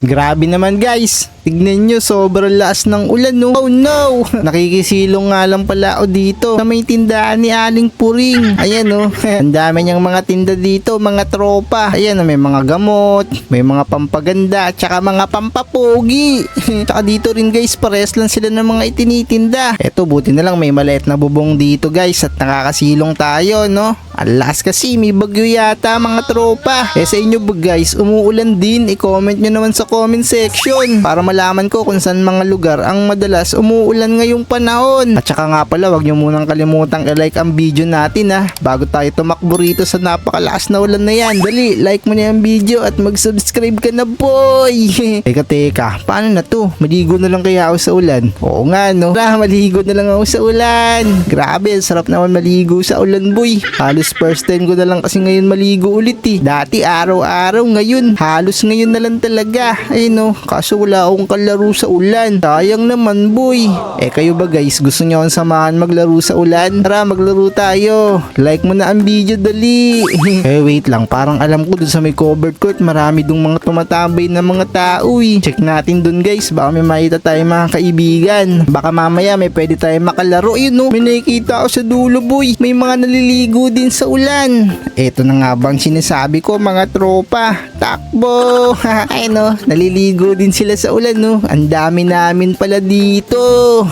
Grabe naman guys. Tignan nyo, sobrang lakas ng ulan no. Oh no! Nakikisilong nga lang pala ako dito sa may tindahan ni Aling Puring. Ayan no. Ang dami niyang mga tinda dito, mga tropa. Ayan no, may mga gamot, may mga pampaganda, tsaka mga pampapogi. tsaka dito rin guys, pares lang sila ng mga itinitinda. Eto, buti na lang may maliit na bubong dito guys at nakakasilong tayo no. Alas kasi may bagyo yata mga tropa. Eh sa inyo ba guys, umuulan din? I-comment nyo naman sa comment section para malaman ko kung saan mga lugar ang madalas umuulan ngayong panahon. At saka nga pala, wag nyo munang kalimutang i-like ang video natin ha bago tayo tumakbo rito sa napakalakas na ulan na yan. Dali, like mo na yung video at mag-subscribe ka na boy! teka teka, paano na to? Maligo na lang kaya ako sa ulan? Oo nga no, Tara, maligo na lang ako sa ulan. Grabe, sarap naman maligo sa ulan boy. Halos first time ko na lang kasi ngayon maligo ulit eh. Dati araw-araw, ngayon halos ngayon na lang talaga. Ayun no, kaso wala akong kalaro sa ulan. Sayang naman boy. Eh kayo ba guys, gusto nyo akong samahan maglaro sa ulan? Tara, maglaro tayo. Like mo na ang video, dali. eh wait lang, parang alam ko dun sa may covered court, marami dong mga tumatambay na mga tao eh. Check natin dun guys, baka may makita tayo mga kaibigan. Baka mamaya may pwede tayo makalaro. Yun no, may nakikita ako sa dulo boy. May mga naliligo din sa ulan. Eto na nga bang sinasabi ko mga tropa. Takbo! Ay no, naliligo din sila sa ulan no. Ang dami namin pala dito.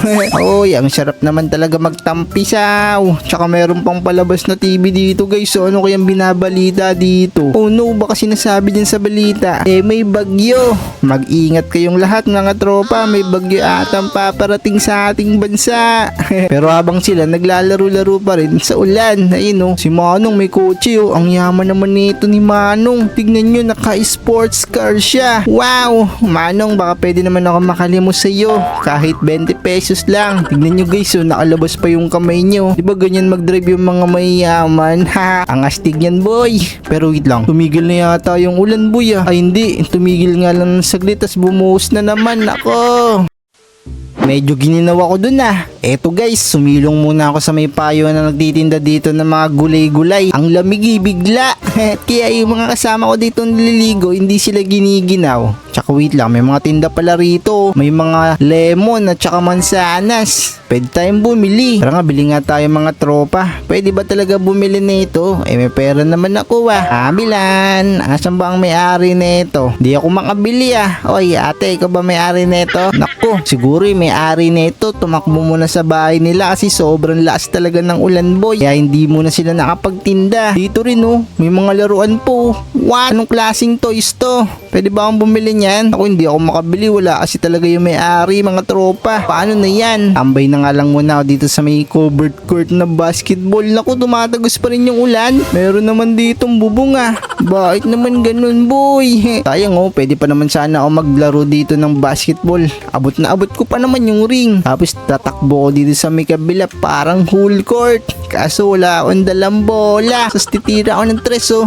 Oy, ang sarap naman talaga magtampisaw. Tsaka meron pang palabas na TV dito guys. So ano kayang binabalita dito? Oh no, baka sinasabi din sa balita. Eh may bagyo. Mag-ingat kayong lahat mga tropa. May bagyo atang paparating sa ating bansa. Pero habang sila naglalaro-laro pa rin sa ulan. Ayun no, si Manong may kotse oh. Ang yaman naman nito ni Manong. Tignan nyo, naka-sports car siya. Wow! Manong, baka pwede naman ako makalimos sa iyo. Kahit 20 pesos lang. Tignan nyo guys, oh, nakalabas pa yung kamay nyo. Di ba ganyan mag-drive yung mga mayayaman? Ha! Ang astig yan boy. Pero wait lang, tumigil na yata yung ulan boy ah. Ay hindi, tumigil nga lang ng saglit tas bumuhos na naman. Ako! Medyo gininawa ko dun ah. Eto guys, sumilong muna ako sa may payo na nagtitinda dito ng mga gulay-gulay. Ang lamig eh, bigla. Kaya yung mga kasama ko dito nililigo, hindi sila giniginaw. Tsaka wait lang, may mga tinda pala rito. May mga lemon at tsaka mansanas. Pwede tayong bumili. Tara nga, bili nga tayo mga tropa. Pwede ba talaga bumili nito? Eh, may pera naman ako ah. Abilan, asan ba ang may-ari nito? Di ako makabili ah. Oy, ate, ikaw ba may-ari nito? Nako, siguro yung may-ari nito, tumakbo muna sa bahay nila kasi sobrang lakas talaga ng ulan boy. Kaya hindi muna sila nakapagtinda. Dito rin oh, may mga laruan po. What? Anong klaseng toys to? Pwede ba akong bumili niyan? Ako hindi ako makabili, wala kasi talaga yung may-ari, mga tropa. Paano na yan? Tambay na nga lang muna ako dito sa may covered court na basketball. Naku, tumatagos pa rin yung ulan. Meron naman ditong bubong ah. Bakit naman ganun boy? Sayang oh, pwede pa naman sana ako maglaro dito ng basketball. Abot na abot ko pa naman yung ring. Tapos tatakbo ko dito sa may kabila parang whole court. Kaso wala akong dalang bola. Tapos titira ako ng tres oh.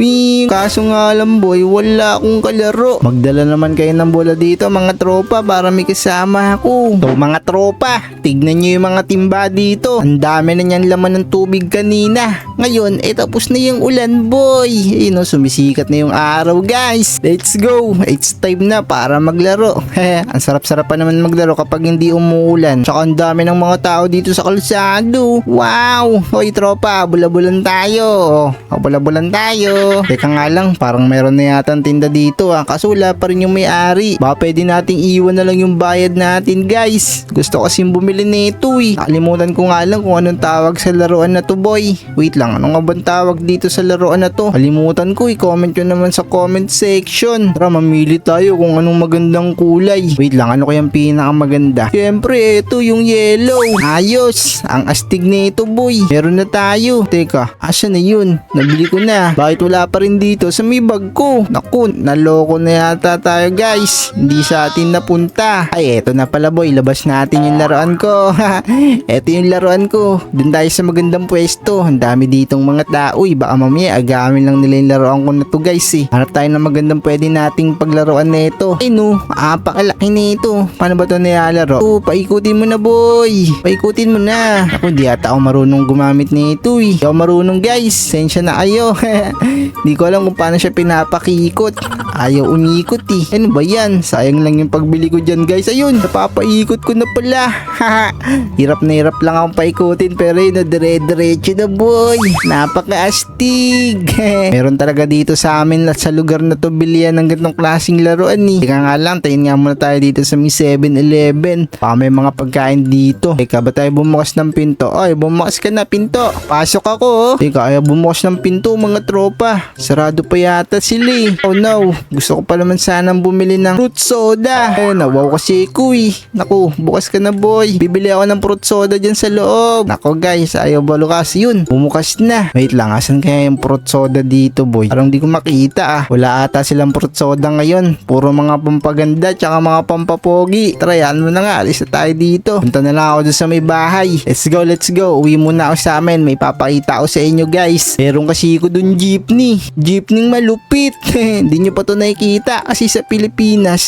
Kaso nga lang boy, wala akong kalaro. Magdala naman kayo ng bola dito mga tropa para may kasama ako. So mga tropa, tignan nyo yung mga timba dito. Ang dami na niyan laman ng tubig kanina. Ngayon, eh tapos na yung ulan boy. Ayun oh, sumisikat na yung araw guys. Let's go. It's time na para maglaro. ang sarap-sarap pa naman maglaro kapag hindi umuulan. Tsaka ang dami ng mga tao dito sa kalsado. Wow! Hoy tropa, bulabulan tayo. O, bulabulan tayo. Teka nga lang, parang meron na yata tinda dito ah. Kaso wala pa rin yung may-ari. Baka pwede nating iwan na lang yung bayad natin guys. Gusto kasi bumili nito eh. Nakalimutan ko nga lang kung anong tawag sa laruan na to boy. Wait lang, ano nga bang tawag dito sa laruan na to? Kalimutan ko, i-comment nyo naman sa comment section. Tara, mamili tayo kung anong magandang kulay. Wait lang, ano kayang pinakamaganda? Siyempre, ito yung yellow. Ayos, ang astig nito boy. Meron na tayo. Teka, asa na yun? Nabili ko na. Bakit wala pa rin dito sa may bag ko? Naku, naloko na yata tayo guys. Hindi sa atin napunta. Ay, eto na pala boy. Labas natin yung laruan ko. eto yung laruan ko. Doon tayo sa magandang pwesto. Ang dami ditong mga tao. eh. Baka mamaya agamin lang nila yung laruan ko na to guys eh. Hanap tayo ng magandang pwede nating paglaruan na ito. Ay no, apakalaki nito. Paano ba ito nilalaro? Oh, paikutin mo na boy. Paikutin mo na. Ako, di ata ako marunong gumamit nito eh. Di ako marunong guys. Sensya na kayo. di ko alam kung paano siya pinapakikot. Ayaw umikot eh. Ano ba ba yan? Sayang lang yung pagbili ko dyan guys. Ayun, napapaikot ko na pala. Hirap na hirap lang akong paikutin pero yun, dire-diretso na boy. Napaka-astig. Meron talaga dito sa amin at sa lugar na to bilihan ng ganitong klaseng laruan ni. Teka nga lang, tayin nga muna tayo dito sa may 7-Eleven. Baka may mga pagkain dito. Teka, ba tayo bumukas ng pinto? Ay, bumukas ka na pinto. Pasok ako oh. Teka, ayaw bumukas ng pinto mga tropa. Sarado pa yata sila eh. Oh no, gusto ko pa naman sanang bumili ng fruit soda. Eh, nawaw kasi ko eh. Naku, bukas ka na boy. Bibili ako ng fruit soda dyan sa loob. Nako guys, ayaw balukas yun. Bumukas na. Wait lang, asan kaya yung fruit soda dito boy? Parang di ko makita ah. Wala ata silang fruit soda ngayon. Puro mga pampaganda tsaka mga pampapogi. Tryan mo na nga, alis na tayo dito. Punta na lang ako dun sa may bahay. Let's go, let's go. Uwi muna ako sa amin. May papakita ako sa inyo guys. Meron kasi ko dun jeepney. Jeepney malupit. Hindi nyo pa to nakikita kasi sa Pilipinas.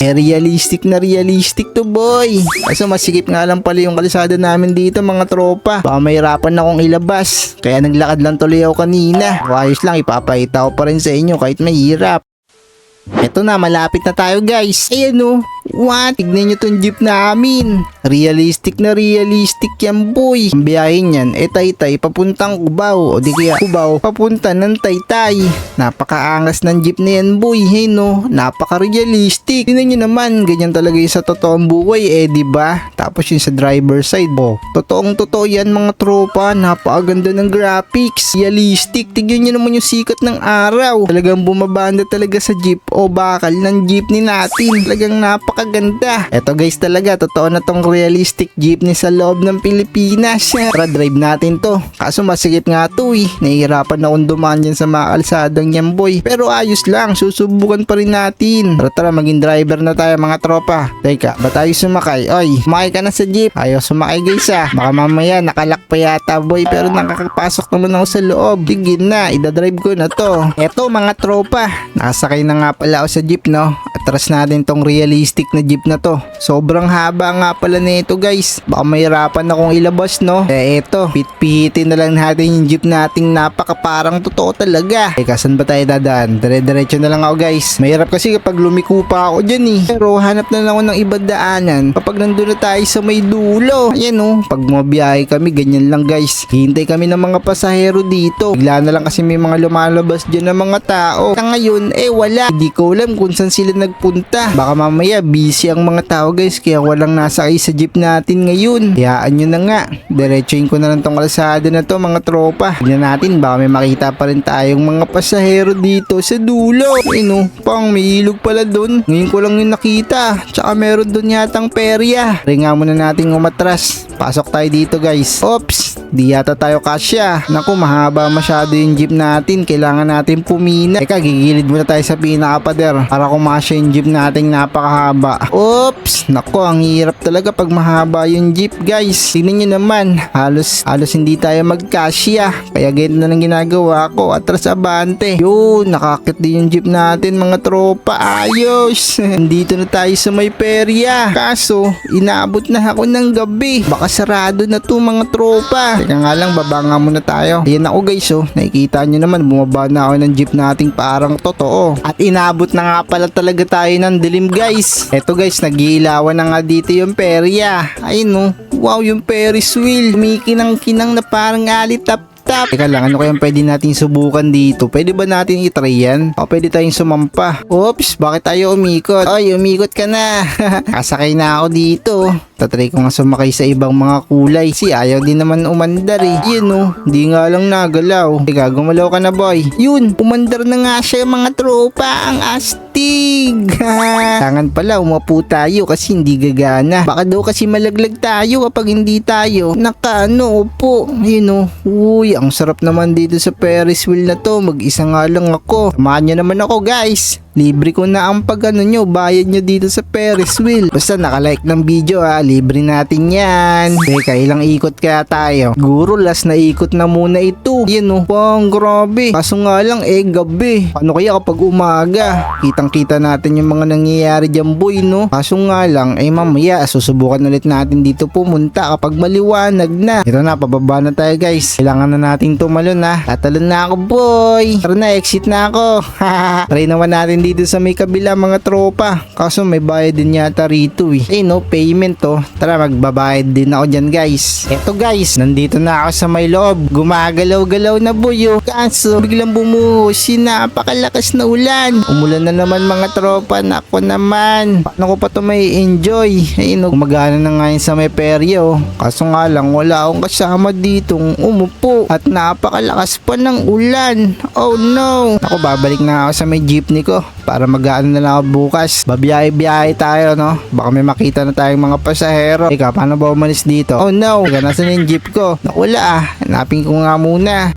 Eh, realistic na realistic to boy. Kaso masikip nga lang pala yung kalisada namin dito mga tropa. Baka mahirapan akong ilabas. Kaya naglakad lang tuloy ako kanina. Ayos lang, ipapakita ko pa rin sa inyo kahit mahirap. Eto na, malapit na tayo guys. Ayan o. What? Tignan nyo tong jeep namin. Realistic na realistic yan boy. Ang biyahe niyan, eh taytay papuntang Cubao. O di kaya Cubao papunta ng taytay. Napakaangas ng jeep na yan boy. Hey no, napaka-realistic. Tignan nyo naman, ganyan talaga yung sa totoong buhay eh, di ba? Tapos yung sa driver side. Oh, totoong totoo yan mga tropa. Napakaganda ng graphics. Realistic. Tignan nyo naman yung sikat ng araw. Talagang bumabanda talaga sa jeep o bakal ng jeepney natin. Talagang napakaganda. Eto guys talaga, totoo na tong realistic jeepney sa loob ng Pilipinas. Tara drive natin to. Kaso masigit nga to eh. Nahihirapan na akong dumaan dyan sa mga kalsadang yan boy. Pero ayos lang, susubukan pa rin natin. Tara tara, maging driver na tayo mga tropa. Teka, ba tayo sumakay? Oy, sumakay ka na sa jeep. Ayaw sumakay guys ah. Baka mamaya nakalak pa yata boy pero nakakapasok naman ako sa loob. Sige na, idadrive ko na to. Eto mga tropa, nakasakay na nga pala ako sa jeep no. Atras natin tong realistic na jeep na to. Sobrang haba nga pala nito guys. Baka mahirapan akong ilabas no. Eh eto, pitpihitin na lang natin yung jeep nating napaka parang totoo talaga. Teka, saan ba tayo dadaan? Dire-diretso na lang ako guys. Mahirap kasi kapag lumiko pa ako dyan eh. Pero hanap na lang ako ng ibang daanan. Kapag nandun na tayo sa may dulo. Ayan oh, pag mabiyahe kami, ganyan lang guys. Hintay kami ng mga pasahero dito. Bigla na lang kasi may mga lumalabas dyan ng mga tao. Sa ngayon, eh wala. Hindi ko alam kung saan sila nagpunta. Baka mamaya busy ang mga tao guys kaya walang nasakay sa jeep natin ngayon. Hayaan nyo na nga. Diretsuin ko na lang tong kalsada na to mga tropa. Tignan natin baka may makita pa rin tayong mga pasahero dito sa dulo. Ayun oh, pang may ilog pala dun. Ngayon ko lang yung nakita. Tsaka meron dun yatang perya. Ringa muna natin umatras. Pasok tayo dito guys. Oops, di yata tayo kasya. Naku, mahaba masyado yung jeep natin. Kailangan natin pumina. Teka, gigilid muna tayo sa pinaka-pader para kumasya yung jeep nating napakahaba. Oops, naku, ang hirap talaga pag mahaba yung jeep guys. Tingnan nyo naman, halos, halos hindi tayo magkasya. Kaya ganito na lang ginagawa ko. Atras abante. Yun, nakakit din yung jeep natin mga tropa. Ayos. Dito na tayo sa may perya. Kaso, inaabot na ako ng gabi. Baka sarado na to mga tropa. Teka nga lang, baba nga muna tayo. Ayan ako guys oh. Nakikita nyo naman, bumaba na ako ng jeep nating parang totoo. At inaabot na nga pala talaga tayo ng dilim guys. Eto guys, nagiilawan na nga dito yung perya. Ayun oh. Wow, yung Ferris wheel. Kumikinang-kinang na parang alitap tap. Teka lang, ano kayang pwede natin subukan dito? Pwede ba natin itry yan? O pwede tayong sumampa? Oops, bakit tayo umikot? Oy, umikot ka na. Kasakay na ako dito. Tatry ko nga sumakay sa ibang mga kulay. Si ayaw din naman umandar eh. Yun oh, di nga lang nagalaw. Teka, gumalaw ka na boy. Yun, umandar na nga siya mga tropa. Ang astig. Tangan pala, umapo tayo kasi hindi gagana. Baka daw kasi malaglag tayo kapag hindi tayo. Nakaano, upo. Yun oh. Uy, ang sarap naman dito sa Ferris wheel na to. Mag-isa nga lang ako. Samahan nyo naman ako guys. Libre ko na ang pag ano nyo, bayad nyo dito sa Ferris wheel. Basta nakalike ng video ha, libre natin yan. Teka, ilang ikot kaya tayo? Guro, last na ikot na muna ito. Yan oh, pang grabe. Kaso nga lang, eh gabi. Ano kaya kapag umaga? Kitang kita natin yung mga nangyayari dyan boy no. Kaso nga lang, eh mamaya, susubukan ulit natin dito pumunta kapag maliwanag na. Ito na, pababa na tayo guys. Kailangan na natin tumalon ha. Tatalon na ako boy. Tara na, exit na ako. Try naman natin dito sa may kabila mga tropa. Kaso may bayad din yata rito eh. Eh no, payment to. Tara magbabayad din ako dyan guys. Eto guys, nandito na ako sa may loob. Gumagalaw-galaw na buyo. Kaso biglang bumuhos napakalakas na ulan. Umulan na naman mga tropa. Nako naman. Paano ko pa to may enjoy? Eh no, gumagana na nga sa may peryo. Kaso nga lang wala akong kasama ditong umupo. At napakalakas pa ng ulan. Oh no. Ako babalik na ako sa may jeepney ko para mag-ano na lang bukas. Babiyahe-biyahe tayo, no? Baka may makita na tayong mga pasahero. Ika, paano ba umalis dito? Oh no, Ika, nasan yung jeep ko? Nakula ah, hanapin ko nga muna.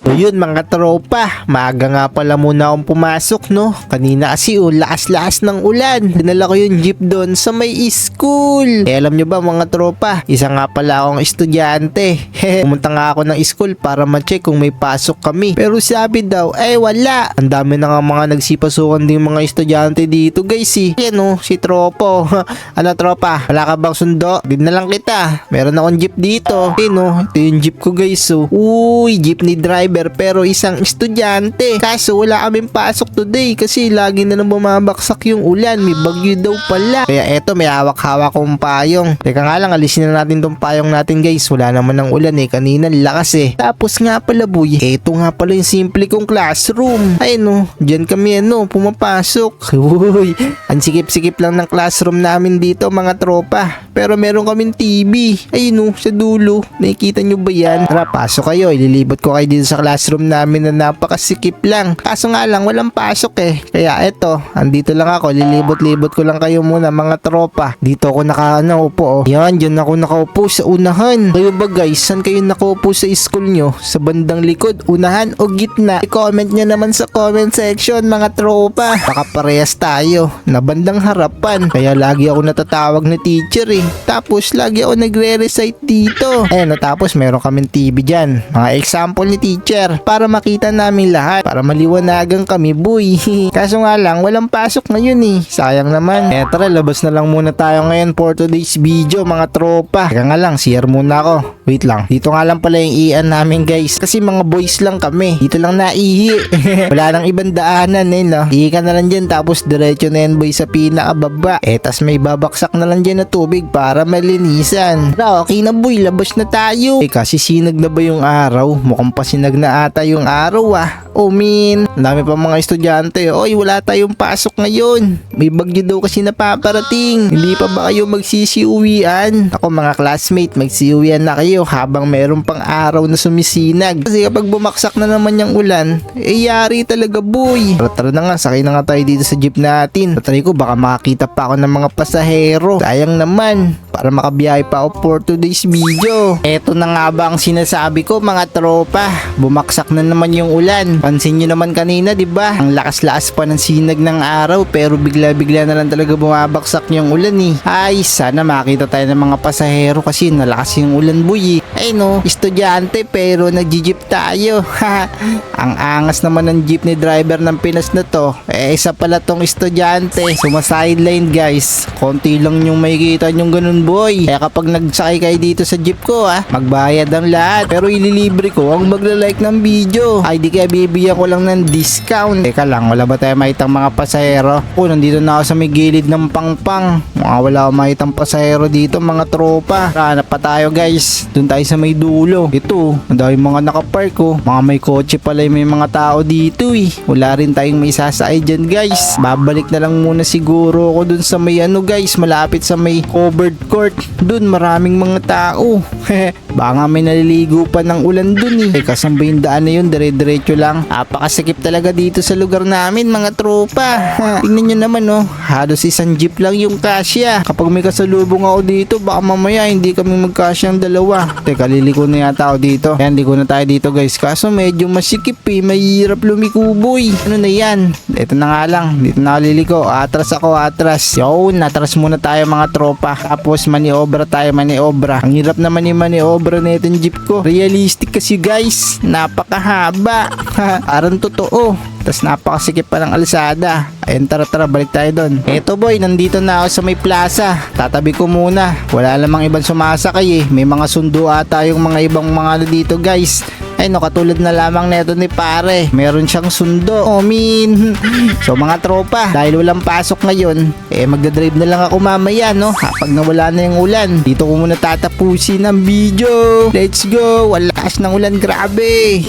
So yun mga tropa, maaga nga pala muna akong pumasok no. Kanina kasi oh, lakas-lakas ng ulan. Dinala ko yung jeep doon sa may school. Eh alam nyo ba mga tropa, isa nga pala akong estudyante. Pumunta nga ako ng school para ma-check kung may pasok kami. Pero sabi daw, eh wala. Ang dami na nga mga nagsipasukan din mga estudyante dito guys eh. Yan oh, si Tropo. ano tropa, wala ka bang sundo? Din na lang kita. Meron akong jeep dito. Eh no, ito yung jeep ko guys oh. Uy, jeepney driver pero isang estudyante. Kaso wala kaming pasok today kasi lagi na lang bumabaksak yung ulan. May bagyo daw pala. Kaya eto may hawak-hawak kong payong. Teka nga lang, alisin na natin tong payong natin guys. Wala naman ng ulan eh. Kanina lakas eh. Tapos nga pala boy, eto nga pala yung simple kong classroom. Ay no, dyan kami ano, pumapasok. Uy, ang sikip-sikip lang ng classroom namin dito mga tropa. Pero meron kaming TV. Ay no, sa dulo. Nakikita nyo ba yan? Tara, pasok kayo. Ililibot ko kayo dito sa classroom namin na napakasikip lang. Kaso nga lang, walang pasok eh. Kaya eto, andito lang ako. Lilibot-libot ko lang kayo muna mga tropa. Dito ako naka, ano, upo oh. Yan, dyan ako nakaupo sa unahan. Kayo ba guys, saan kayo nakaupo sa school nyo? Sa bandang likod, unahan o gitna? I-comment nyo naman sa comment section mga tropa. Baka parehas tayo na bandang harapan. Kaya lagi ako natatawag na teacher eh. Tapos lagi ako nagre-recite dito. Eh no, tapos meron kaming TV dyan. Mga example ni teacher para makita namin lahat. Para maliwanagan kami boy. Kaso nga lang, walang pasok ngayon eh. Sayang naman. Eh tara, labas na lang muna tayo ngayon for today's video mga tropa. Teka nga lang, CR muna ako. Wait lang. Dito nga lang pala yung ian namin guys. Kasi mga boys lang kami. Dito lang naihi. Wala nang ibang daanan eh no. Ihi ka na lang dyan tapos diretso na yan boy sa pinakababa. Eh tas may babaksak na lang dyan na tubig para malinisan. Tara, okay na boy. Labas na tayo. Eh kasi sinag na ba yung araw? Mukhang pasinag na ata yung araw ah. Oh min, dami pa mga estudyante. Oy, wala tayong pasok ngayon. May bagyo daw kasi napaparating. Hindi pa ba kayo magsisiuwian? Ako mga classmate, magsiuwian na kayo habang meron pang araw na sumisinag. Kasi kapag bumaksak na naman yung ulan, eh yari talaga boy. Tara, tara na nga, sakay na nga tayo dito sa jeep natin. Tatry ko baka makakita pa ako ng mga pasahero. Sayang naman, para makabiyahe pa ako for today's video. Eto na nga ba ang sinasabi ko mga tropa. Bumaksak na naman yung ulan. Pansin nyo naman kanina, di ba? Ang lakas-lakas pa ng sinag ng araw pero bigla-bigla na lang talaga bumabaksak yung ulan eh. Ay, sana makita tayo ng mga pasahero kasi nalakas yung ulan boy eh. Ay no, estudyante pero nag-jeep tayo. ang angas naman ng jeepney driver ng Pinas na to. Eh, isa pala tong estudyante. Sumasideline guys. Konti lang yung makikita yung ganun boy. Kaya kapag nagsakay kayo dito sa jeep ko ah, magbayad ang lahat. Pero ililibre ko ang magla-like ng video. Ay di kaya bibigyan ko lang ng discount. Teka lang, wala ba tayo makitang mga pasahero? Oh, nandito na ako sa may gilid ng pangpang. Mga wala akong makitang pasahero dito mga tropa. Hanap pa tayo guys. Doon tayo sa may dulo. Ito, ang dami mga nakapark oh. Mga may kotse pala yung may mga tao dito eh. Wala rin tayong may sasakay dyan guys. Babalik na lang muna siguro ako dun sa may ano guys, malapit sa may covered court. Dun maraming mga tao. Baka may naliligo pa ng ulan dun eh. Eh kasang ba yung daan na yun, dire-diretso lang. Apakasikip talaga dito sa lugar namin mga tropa. Tingnan nyo naman oh, halos isang jeep lang yung kasya. Kapag may kasalubong ako dito, baka mamaya hindi kami magkasya ang dalawa. Teka, liliko na yata ako dito. Yan, ligo na tayo dito guys. Kaso medyo masikip eh, mahirap lumiko boy. Ano na yan? Ito na nga lang, dito na liliko. Atras ako, atras. Yun, atras muna tayo mga tropa. Tapos maniobra tayo, maniobra. Ang hirap naman yung maniobra na itong jeep ko. Realistic kasi guys, napakahaba. Parang totoo. Tapos napakasikip pa ng alsada. Ayun, tara tara, balik tayo doon. Eto boy, nandito na ako sa may plaza. Tatabi ko muna. Wala lamang ibang sumasakay eh. May mga sundo ata yung mga ibang mga ano dito guys. Ay no, katulad na lamang neto ni pare. Meron siyang sundo. Oh, min. So mga tropa, dahil walang pasok ngayon, eh magdadrive na lang ako mamaya, no? Kapag nawala na yung ulan, dito ko muna tatapusin ang video. Let's go! Walakas ng ulan, grabe!